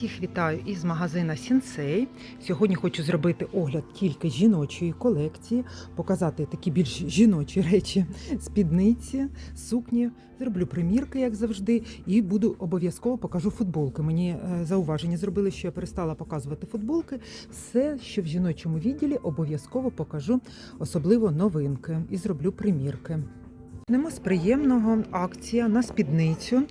Всіх вітаю із магазина Сінсей. Сьогодні хочу зробити огляд тільки жіночої колекції, показати такі більш жіночі речі, спідниці, сукні. Зроблю примірки, як завжди, і буду обов'язково покажу футболки. Мені е, зауваження зробили, що я перестала показувати футболки. Все, що в жіночому відділі, обов'язково покажу, особливо новинки, і зроблю примірки. Почнемо з приємного акція на спідницю.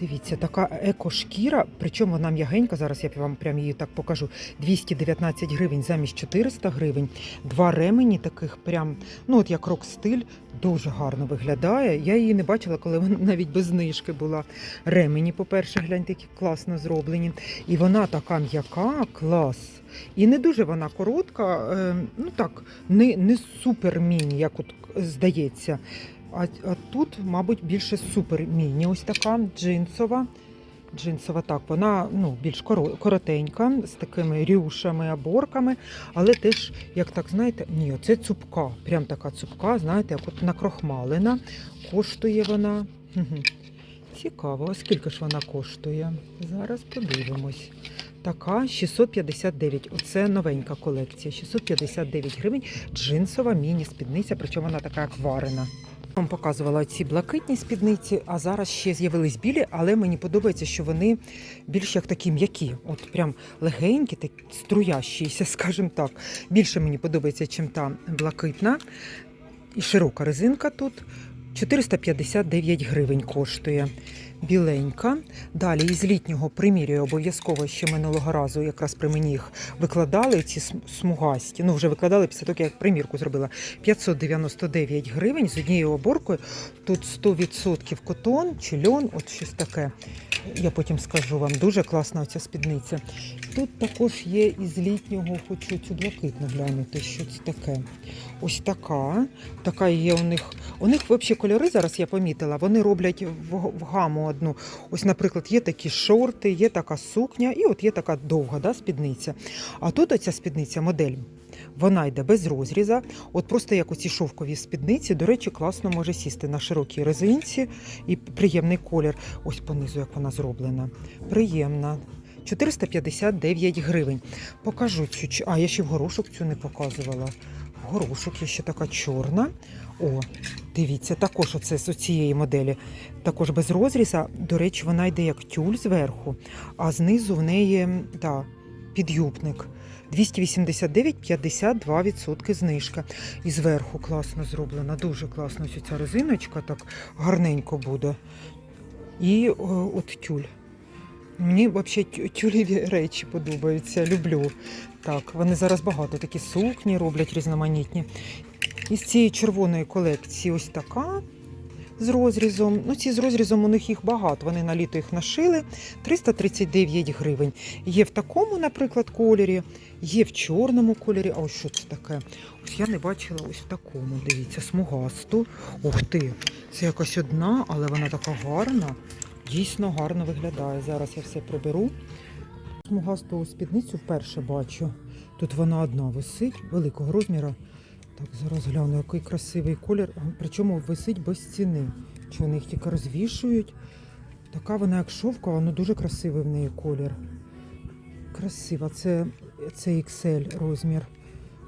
Дивіться, така екошкіра, причому вона м'ягенька. Зараз я вам прям її так покажу. 219 гривень замість 400 гривень. Два ремені таких, прям, ну от як рок-стиль, дуже гарно виглядає. Я її не бачила, коли вона навіть без знижки була. Ремені, по-перше, гляньте, які класно зроблені. І вона така м'яка, клас. І не дуже вона коротка, е, ну так, не, не супер міні, як от здається. А, а тут, мабуть, більше супер міні. Ось така джинсова. Джинсова, так, вона ну, більш коротенька, з такими рюшами, оборками, але теж, як так знаєте, ні, це цупка. Прям така цупка, знаєте, як от накрохмалена. Коштує вона. Цікаво, а скільки ж вона коштує? Зараз подивимось. Така 659. Оце новенька колекція. 659 гривень. Джинсова міні-спідниця, причому вона така як варена. Вам показувала ці блакитні спідниці, а зараз ще з'явились білі, але мені подобається, що вони більш як такі м'які, от прям легенькі, так струящіся, скажімо так. Більше мені подобається, чим та блакитна. І широка резинка тут. 459 гривень коштує. Біленька. Далі із літнього примірюю обов'язково ще минулого разу, якраз при мені їх викладали, ці смугасті. Ну, вже викладали після того, як примірку зробила. 599 гривень з однією оборкою. Тут 100% котон чи льон, от щось таке. Я потім скажу вам. Дуже класна оця спідниця. Тут також є із літнього, хочу цю блакитну глянути, що це таке. Ось така. Така є у них. У них взагалі кольори зараз я помітила. Вони роблять в, в одну. Ось, наприклад, є такі шорти, є така сукня, і от є така довга да, спідниця. А тут оця спідниця, модель. Вона йде без розріза. От просто як оці шовкові спідниці, до речі, класно може сісти на широкій резинці і приємний колір. Ось понизу, як вона зроблена. Приємна. 459 гривень. Покажу цю. А, я ще в горошок цю не показувала. В горошок є ще така чорна. О, дивіться, також оце з цієї моделі. Також без розріза. До речі, вона йде як тюль зверху, а знизу в неї да, підюбник. 289, 52% знижка. І зверху класно зроблена, дуже класно ось ця резиночка, так гарненько буде. І о, от тюль. Мені взагалі тюлеві речі подобаються, люблю. Так, вони зараз багато такі сукні роблять різноманітні. Із цієї червоної колекції ось така з розрізом. Ну, ці з розрізом у них їх багато. Вони на літо їх нашили. 339 гривень. Є в такому, наприклад, кольорі, є в чорному кольорі. А ось що це таке? Ось я не бачила ось в такому. Дивіться, смугасту. Ух ти! Це якась одна, але вона така гарна. Дійсно гарно виглядає. Зараз я все приберу. Смугасту спідницю вперше бачу. Тут вона одна висить, великого розміру. Так, зараз гляну, який красивий колір. Причому висить без ціни. Чи вони їх тільки розвішують? Така вона як шовкова, але дуже красивий в неї колір. Красива. Це, це XL розмір.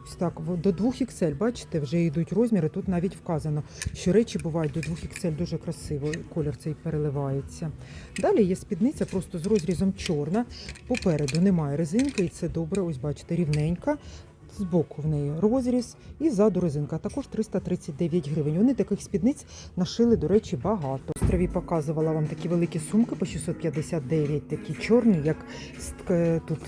Ось так, до 2 XL, бачите, вже йдуть розміри. Тут навіть вказано, що речі бувають до 2 XL дуже красиво. Колір цей переливається. Далі є спідниця просто з розрізом чорна. Попереду немає резинки, і це добре. Ось бачите, рівненька. Збоку в неї розріз і ззаду резинка. Також 339 гривень. Вони таких спідниць нашили, до речі, багато. Острові показувала вам такі великі сумки по 659, такі чорні, як е, тут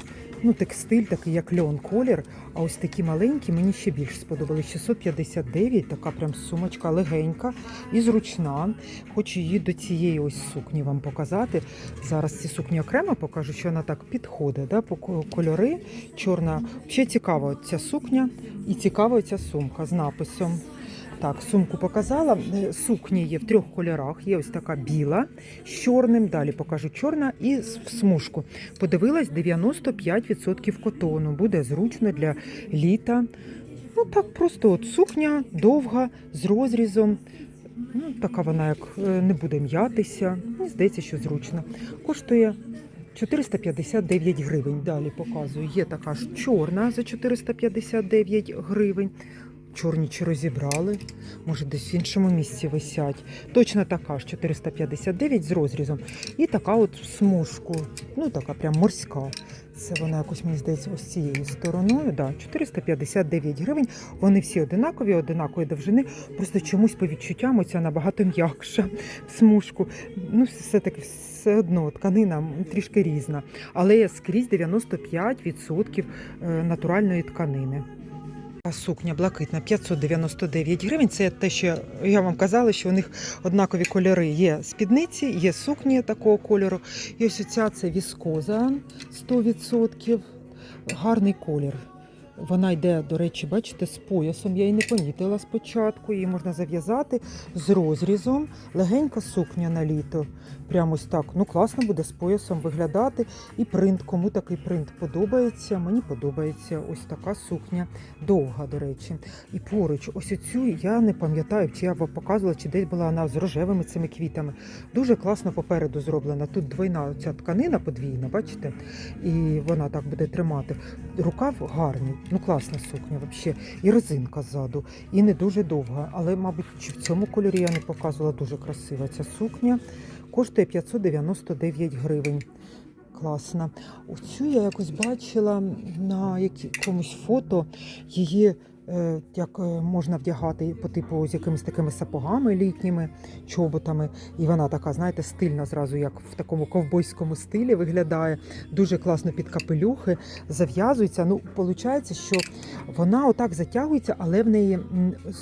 ну, текстиль, такий як льон колір. А ось такі маленькі мені ще більш сподобались. 659, така прям сумочка легенька і зручна. Хочу її до цієї ось сукні вам показати. Зараз ці сукні окремо покажу, що вона так підходить да, по кольори. Чорна. Ще цікава ця сукня і цікава ця сумка з написом. Так, сумку показала. Е, Сукні є в трьох кольорах. Є ось така біла з чорним. Далі покажу чорна і в смужку. Подивилась 95% котону. Буде зручно для літа. Ну так, просто от сукня довга з розрізом. Ну, така вона як е, не буде м'ятися. Мені здається, що зручно. Коштує 459 гривень. Далі показую. Є така ж чорна за 459 гривень. Чорні чи розібрали, може десь в іншому місці висять. Точно така ж 459 з розрізом. І така от смужку, ну така прям морська. Це вона якось, мені здається, ось цією стороною. Да, 459 гривень. Вони всі одинакові, одинакової довжини. Просто чомусь по відчуттям оця набагато м'якша смужку. Ну, все-таки все одно тканина трішки різна. Але скрізь 95% е, натуральної тканини. Сукня блакитна 599 гривень. Це те, що я вам казала, що у них однакові кольори. Є спідниці, є сукні такого кольору. І ось ця це віскоза 100%. Гарний колір. Вона йде, до речі, бачите, з поясом. Я її не помітила спочатку. Її можна зав'язати з розрізом. Легенька сукня на літо. Прямо ось так. Ну, класно буде з поясом виглядати. І принт. Кому такий принт подобається? Мені подобається ось така сукня. Довга, до речі. І поруч, ось оцю я не пам'ятаю, чи я вам показувала, чи десь була вона з рожевими цими квітами. Дуже класно попереду зроблена. Тут двойна ця тканина подвійна, бачите? І вона так буде тримати. Рукав гарний, ну класна сукня взагалі. І резинка ззаду, і не дуже довга. Але, мабуть, чи в цьому кольорі я не показувала дуже красива ця сукня. Коштує 599 гривень. Класна. Оцю я якось бачила на якомусь фото. Її як е, можна вдягати по типу з якимись такими сапогами літніми, чоботами. І вона така, знаєте, стильна зразу, як в такому ковбойському стилі виглядає. Дуже класно під капелюхи, зав'язується. Ну, виходить, що вона отак затягується, але в неї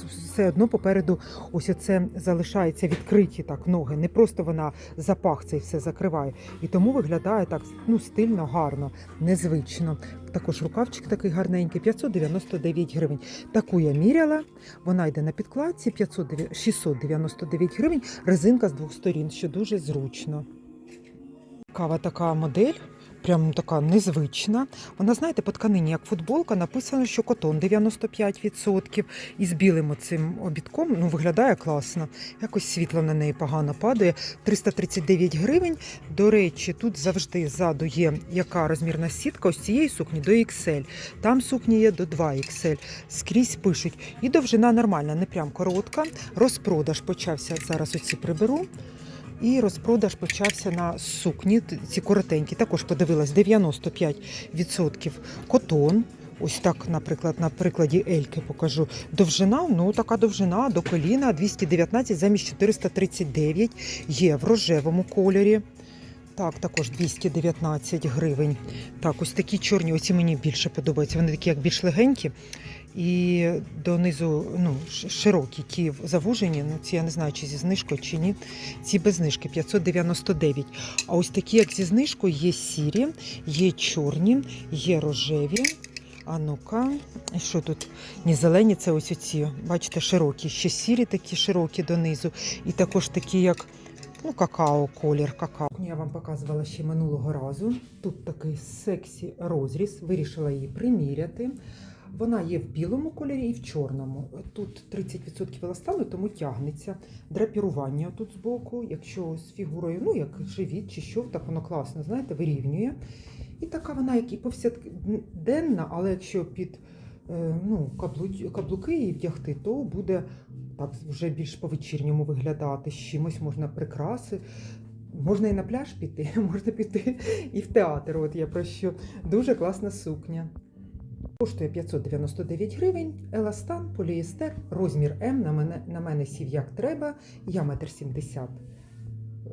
все одно попереду ось оце залишається відкриті так ноги. Не просто вона запах цей все закриває. І тому виглядає так ну, стильно, гарно, незвично. Також рукавчик такий гарненький, 599 гривень. Таку я міряла. Вона йде на підкладці 500, 699 гривень. Резинка з двох сторін, що дуже зручно. Кава така модель. Прям така незвична. Вона, знаєте, по тканині, як футболка, написано, що котон 95%. І з білим оцим обідком ну, виглядає класно. Якось світло на неї погано падає. 339 гривень. До речі, тут завжди ззаду є яка розмірна сітка. Ось цієї сукні до XL. Там сукні є до 2XL. Скрізь пишуть. І довжина нормальна, не прям коротка. Розпродаж почався. Зараз оці приберу. І розпродаж почався на сукні, ці коротенькі. Також подивилась 95% котон. Ось так, наприклад, на прикладі Ельки покажу. Довжина, ну така довжина до коліна 219 замість 439 є в рожевому кольорі. Так, також 219 гривень. Так, ось такі чорні, оці мені більше подобаються. Вони такі як більш легенькі. І донизу ну, широкі, ті завужені. Ну, ці я не знаю, чи зі знижкою, чи ні. Ці без знижки 599. А ось такі, як зі знижкою, є сірі, є чорні, є рожеві. А ну-ка, що тут? Ні, зелені, це ось оці, бачите, широкі, ще сірі такі широкі донизу. І також такі, як ну, какао, колір какао. Я вам показувала ще минулого разу. Тут такий сексі розріз. Вирішила її приміряти. Вона є в білому кольорі і в чорному. Тут 30% еластану, тому тягнеться. Драпірування тут збоку, якщо з фігурою, ну як живіт чи що, так воно класно, знаєте, вирівнює. І така вона, як і повсякденна, але якщо під е, ну, каблуки її вдягти, то буде так вже більш по-вечірньому виглядати. З чимось можна прикраси. Можна і на пляж піти, можна піти і в театр. От я про що. Дуже класна сукня. Коштує 599 гривень, еластан, поліестер, розмір М на мене, на мене сів як треба. Я метр 70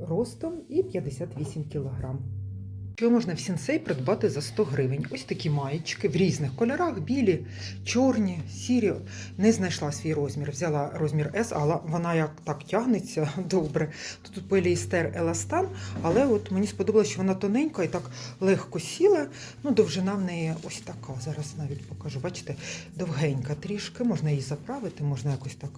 ростом і 58 кілограм. Що можна в сінсей придбати за 100 гривень? Ось такі маєчки в різних кольорах: білі, чорні, сірі. Не знайшла свій розмір. Взяла розмір S, але вона як так тягнеться добре. Тут поліестер еластан, але от мені сподобалося, що вона тоненька і так легко сіла. Ну, довжина в неї ось така. Зараз навіть покажу. Бачите, довгенька трішки. Можна її заправити, можна якось так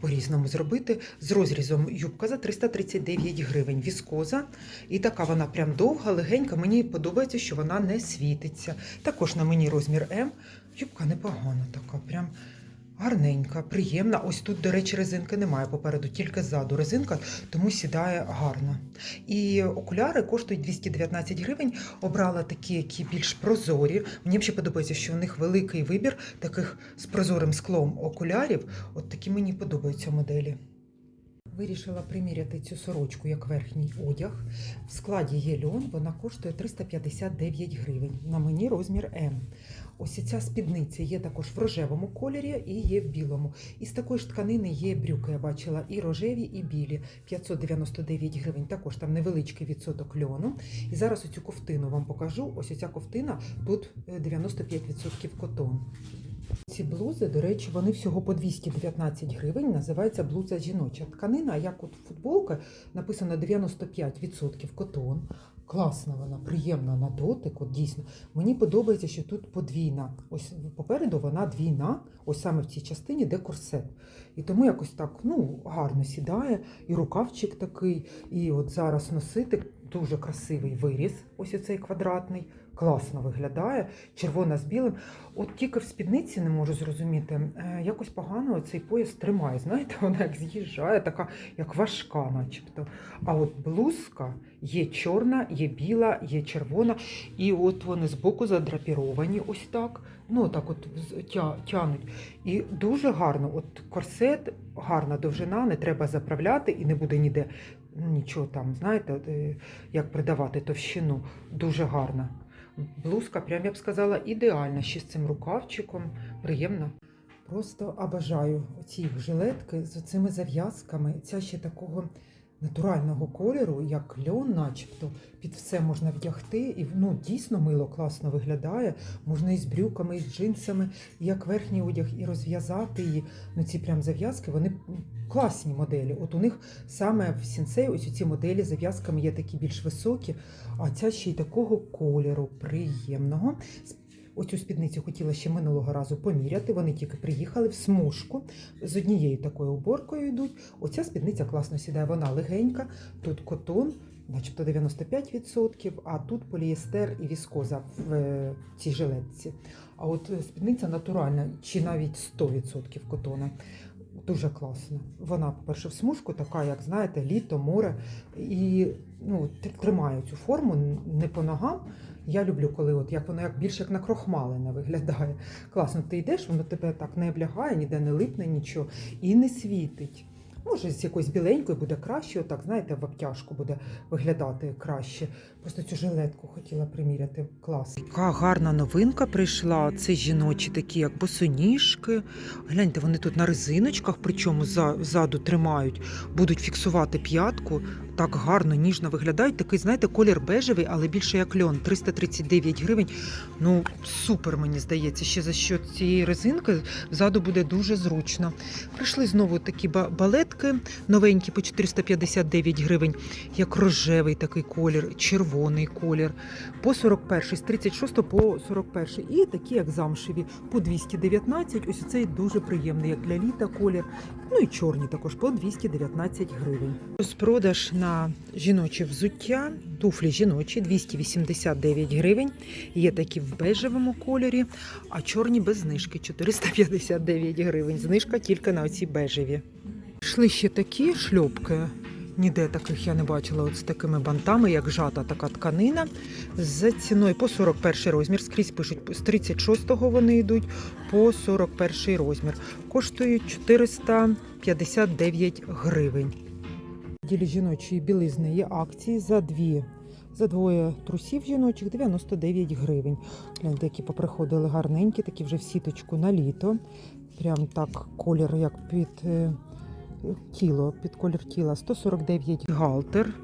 по-різному зробити. З розрізом юбка за 339 гривень. Віскоза. І така вона прям довга, легенька. Мені подобається, що вона не світиться. Також на мені розмір М. Юбка непогана така, прям Гарненька, приємна. Ось тут, до речі, резинки немає попереду, тільки ззаду резинка, тому сідає гарно. І окуляри коштують 219 гривень. Обрала такі, які більш прозорі. Мені ще подобається, що у них великий вибір таких з прозорим склом окулярів. От такі мені подобаються моделі. Вирішила приміряти цю сорочку як верхній одяг. В складі є льон, вона коштує 359 гривень. На мені розмір М. Ось ця спідниця є також в рожевому кольорі і є в білому. Із такої ж тканини є брюки, я бачила, і рожеві, і білі. 599 гривень. Також там невеличкий відсоток льону. І зараз оцю ковтину вам покажу. Ось ця ковтина тут е, 95% котон. Ці блузи, до речі, вони всього по 219 гривень. Називається блуза жіноча. Тканина, як от футболка, написано 95% котон. Класна вона, приємна на дотик. От дійсно. Мені подобається, що тут подвійна. Ось попереду вона двійна, ось саме в цій частині, де корсет. І тому якось так ну, гарно сідає, і рукавчик такий, і от зараз носити дуже красивий виріз, ось оцей квадратний, класно виглядає, червона з білим. От тільки в спідниці не можу зрозуміти, е, якось погано цей пояс тримає. Знаєте, вона як з'їжджає, така як важка, начебто. А от блузка є чорна, є біла, є червона, і от вони збоку задрапіровані, ось так. Ну, так от тя, тянуть. І дуже гарно. От корсет, гарна довжина, не треба заправляти і не буде ніде нічого там, знаєте, е, як придавати товщину. Дуже гарна. Блузка, прям я б сказала, ідеальна ще з цим рукавчиком. Приємно. Просто обожаю ці жилетки з цими зав'язками. Ця ще такого натурального кольору, як льон, начебто, під все можна вдягти. І ну, дійсно мило класно виглядає. Можна і з брюками, і з джинсами, і як верхній одяг, і розв'язати її. Ну, ці прям зав'язки, вони класні моделі. От у них саме в сінсей ось ці моделі зав'язками є такі більш високі, а ця ще й такого кольору приємного. Оцю спідницю хотіла ще минулого разу поміряти. Вони тільки приїхали в смужку з однією такою уборкою йдуть. Оця спідниця класно сідає, вона легенька, тут котон, начебто 95%, а тут поліестер і віскоза в е, цій жилетці. А от спідниця натуральна, чи навіть 100% котона. Дуже класно. Вона, по-перше, в смужку, така, як знаєте, літо, море. І ну, тримає цю форму не по ногам. Я люблю, коли от як воно як більше як накрохмалене виглядає. Класно, ти йдеш, воно тебе так не облягає, ніде не липне нічого і не світить. Може, з якоюсь біленькою буде краще, отак, знаєте, в обтяжку буде виглядати краще. Просто цю жилетку хотіла приміряти. Клас. Яка гарна новинка прийшла. Це жіночі такі, як босоніжки. Гляньте, вони тут на резиночках, причому ззаду тримають, будуть фіксувати п'ятку. Так гарно, ніжно виглядають. Такий, знаєте, колір бежевий, але більше як льон. 339 гривень. Ну, супер, мені здається. Ще за що цієї резинки ззаду буде дуже зручно. Прийшли знову такі балетки новенькі по 459 гривень, як рожевий такий колір, червоний колір. По 41, з 36 по 41. І такі, як замшеві, по 219. Ось цей дуже приємний, як для літа колір. Ну і чорні також по 219 гривень. Розпродаж на жіноче взуття, туфлі жіночі 289 гривень. Є такі в бежевому кольорі, а чорні без знижки 459 гривень. Знижка тільки на оці бежеві. Йшли ще такі шльопки. Ніде таких я не бачила от з такими бантами, як жата така тканина. З ціною по 41 розмір. Скрізь пишуть з 36-го вони йдуть по 41 розмір. Коштують 459 гривень. Ділі жіночої білизни є акції за дві. За двоє трусів жіночих 99 гривень. Гляньте, які поприходили гарненькі, такі вже в сіточку на літо. Прям так колір, як під е, тіло, під колір тіла. 149 галтер.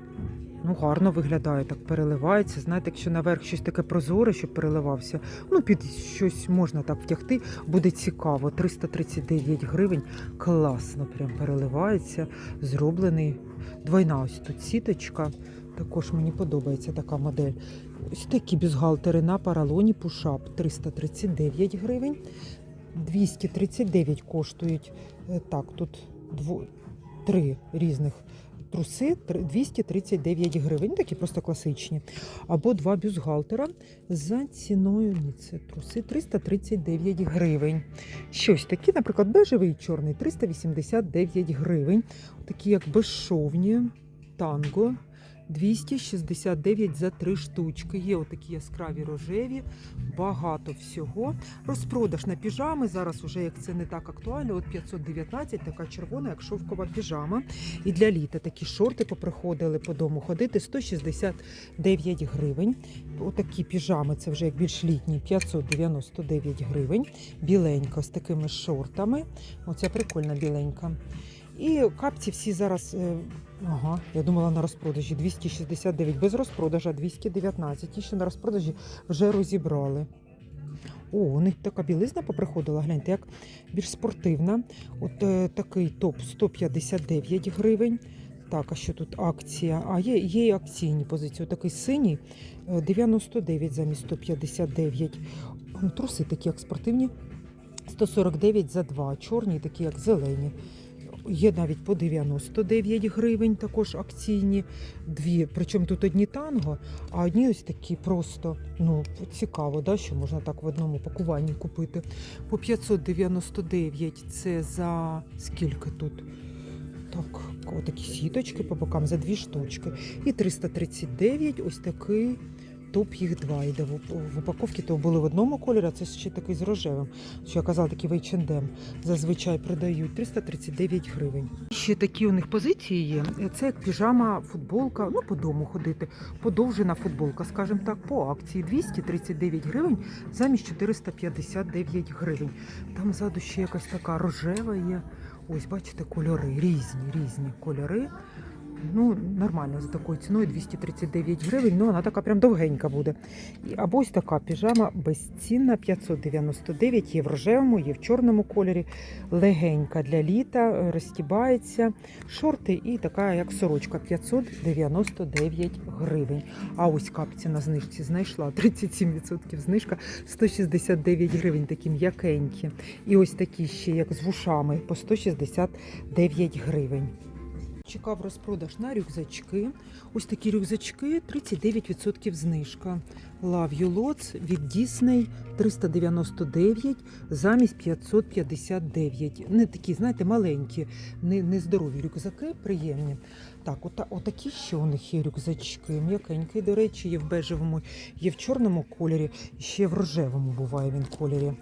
Ну, гарно виглядає, так переливається. Знаєте, якщо наверх щось таке прозоре, щоб переливався, ну під щось можна так втягти, буде цікаво. 339 гривень. Класно, прям переливається. Зроблений. Двойна ось тут сіточка. Також мені подобається така модель. Ось такі бюстгальтери на паралоні пушап 339 гривень. 239 коштують. Е, Так, тут дво, три різних труси 239 гривень, такі просто класичні. Або два бюзгалтера за ціною ні, це труси 339 гривень. Щось такі, наприклад, бежевий і чорний 389 гривень. Такі як безшовні, танго. 269 за три штучки. Є отакі яскраві рожеві, багато всього. Розпродаж на піжами. Зараз уже як це не так актуально. От 519, така червона, як шовкова піжама. І для літа такі шорти поприходили по дому ходити 169 гривень. Отакі піжами, це вже як більш літні, 599 гривень. Біленька з такими шортами. Оця прикольна біленька. І капці всі зараз. е, Ага, я думала на розпродажі 269, без розпродажа 219. Ті, що на розпродажі вже розібрали. О, у них така білизна поприходила, гляньте, як більш спортивна. От е, такий топ 159 гривень. Так, а що тут акція? А є, є і акційні позиції. Такий синій е, 99 замість 159. Труси такі, як спортивні, 149 за 2. Чорні, такі, як зелені. Є навіть по 99 гривень, також акційні. Дві. Причому тут одні танго, а одні ось такі просто ну, цікаво, да, що можна так в одному пакуванні купити. По 599 це за скільки тут? Так, отакі сіточки по бокам за дві штучки. І 339 ось такий. Топ їх два йде в упаковці, то були в одному кольорі, а це ще такий з рожевим. Що я казала, такий в H&M зазвичай продають 339 гривень. Ще такі у них позиції є. Це як піжама, футболка, ну по дому ходити. Подовжена футболка, скажімо так, по акції 239 гривень замість 459 гривень. Там ззаду ще якась така рожева є. Ось, бачите, кольори різні, різні кольори. Ну, нормально за такою ціною 239 гривень, ну вона така прям довгенька буде. Або ось така піжама безцінна 599, є в рожевому, є в чорному кольорі, легенька для літа, розтібається. Шорти і така, як сорочка, 599 гривень. А ось капці на знижці знайшла 37% знижка, 169 гривень, такі м'якенькі. І ось такі ще, як з вушами, по 169 гривень. Чекав розпродаж на рюкзачки. Ось такі рюкзачки 39% знижка. Love You Lots від Disney 399 замість 559. Не такі, знаєте, маленькі, не, не здорові рюкзаки, приємні. Так, ота, отакі ще у них є рюкзачки. М'якенький, до речі, є в бежевому, є в чорному кольорі, ще в рожевому буває він кольорі.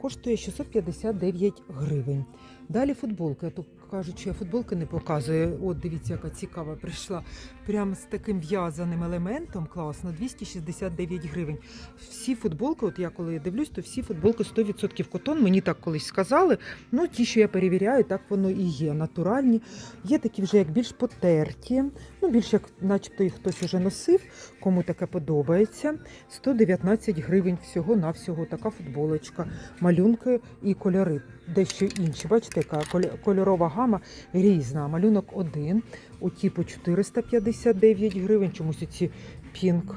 Коштує 659 гривень. Далі футболка. Я тут кажуть, що я футболки не показую. От дивіться, яка цікава прийшла. Прямо з таким в'язаним елементом. Класно, 269 гривень. Всі футболки, от я коли дивлюсь, то всі футболки 100% котон. Мені так колись сказали. Ну, ті, що я перевіряю, так воно і є. Натуральні. Є такі вже як більш потерті. Ну, більш як, начебто, їх хтось вже носив. Кому таке подобається. 119 гривень всього-навсього. Така футболочка. Малюнки і кольори дещо інші. Бачите, яка кольорова гама різна. Малюнок один. Оті по 459 гривень. Чомусь оці пінк,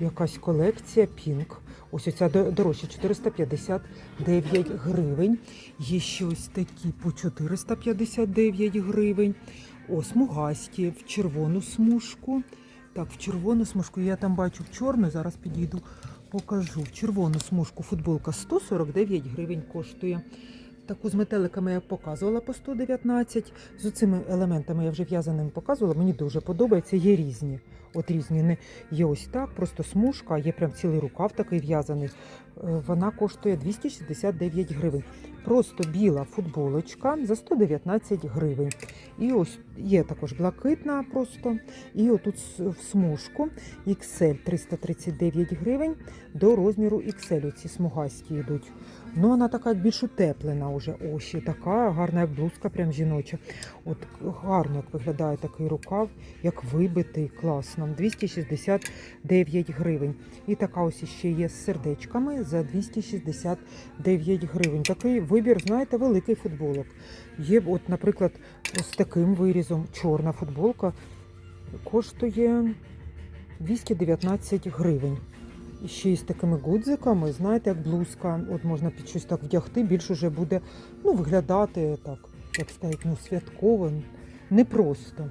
якась колекція пінк. Ось оця дорожча 459 гривень. Є ще ось такі по 459 гривень. О, смугасті в червону смужку. Так, в червону смужку я там бачу в чорну. Зараз підійду, покажу. Червону смужку футболка 149 гривень коштує. Таку з метеликами я показувала по 119. З цими елементами я вже в'язаними показувала. Мені дуже подобається. Є різні. От різні не є ось так, просто смужка, є прям цілий рукав такий в'язаний. Е, Вона коштує 269 гривень. Просто біла футболочка за 119 гривень. І ось є також блакитна просто. І отут в смужку XL 339 гривень до розміру XL. Ці смугасті йдуть. Ну, вона така більш утеплена вже. О, ще така гарна, як блузка, прям жіноча. От гарно як виглядає такий рукав, як вибитий, класно. 269 гривень. І така ось ще є з сердечками за 269 гривень. Такий вибір, знаєте, великий футболок. Є, от, наприклад, з таким вирізом чорна футболка коштує 219 гривень. І ще й з такими гудзиками, знаєте, як блузка, от можна під щось так вдягти, більш уже буде ну, виглядати так, як сказати, ну, святково, непросто.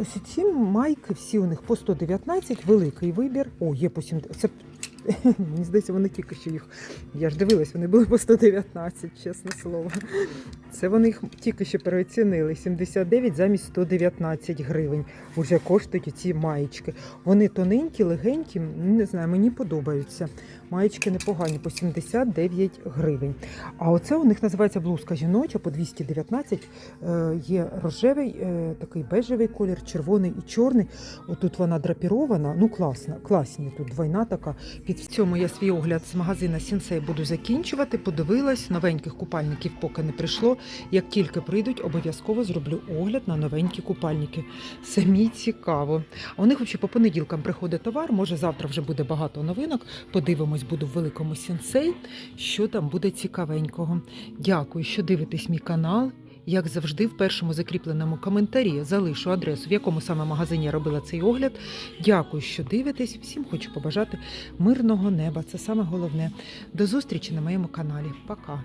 Ось ці майки, всі у них по 119, великий вибір. О, є по 70. Це мені здається, вони тільки що їх. Я ж дивилась, вони були по 119, чесне слово. Це вони їх тільки що переоцінили. 79 замість 119 гривень. Уже коштують ці маєчки. Вони тоненькі, легенькі, не знаю, мені подобаються. Маєчки непогані, по 79 гривень. А оце у них називається блузка жіноча по 219. Е, є рожевий, е, такий бежевий колір, червоний і чорний. Отут вона драпірована. Ну, класна, класні. Тут двойна така. Під цьому я свій огляд з магазина Сінсей буду закінчувати. Подивилась, новеньких купальників поки не прийшло. Як тільки прийдуть, обов'язково зроблю огляд на новенькі купальники. Самі цікаво. А у них взагалі по понеділкам приходить товар. Може, завтра вже буде багато новинок. Подивимось, буду в великому сенсей, що там буде цікавенького. Дякую, що дивитесь мій канал. Як завжди, в першому закріпленому коментарі залишу адресу, в якому саме магазині я робила цей огляд. Дякую, що дивитесь. Всім хочу побажати мирного неба. Це саме головне. До зустрічі на моєму каналі. Пока.